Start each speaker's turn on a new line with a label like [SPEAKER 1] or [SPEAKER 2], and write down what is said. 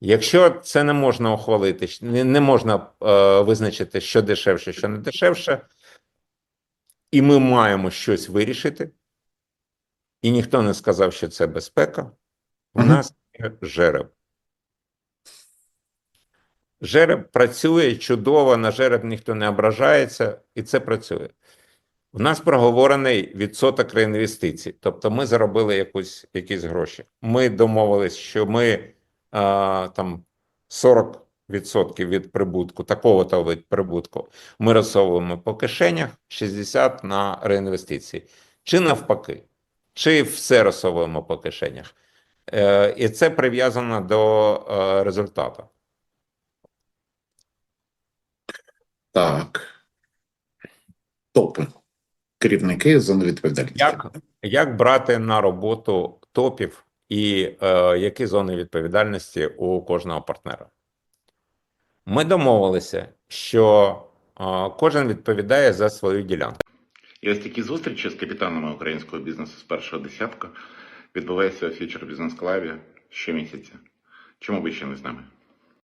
[SPEAKER 1] Якщо це не можна ухвалити, не, не можна е, визначити, що дешевше, що не дешевше, і ми маємо щось вирішити, і ніхто не сказав, що це безпека, у нас є жереб. Жереб працює чудово, на жереб ніхто не ображається, і це працює. У нас проговорений відсоток реінвестицій, тобто ми заробили якусь, якісь гроші. Ми домовились, що ми там 40% від прибутку, такого-то від прибутку, ми розсовуємо по кишенях, 60% на реінвестиції. Чи навпаки, чи все розсовуємо по кишенях. Е, і це прив'язано до е, результату.
[SPEAKER 2] Так. Топи. Керівники зони відповідальності.
[SPEAKER 1] Як, як брати на роботу топів і е, які зони відповідальності у кожного партнера? Ми домовилися, що е, кожен відповідає за свою ділянку.
[SPEAKER 3] І ось такі зустрічі з капітанами українського бізнесу з першого десятка відбуваються у фічер бізнес клаві щомісяця. Чому ви ще не з нами?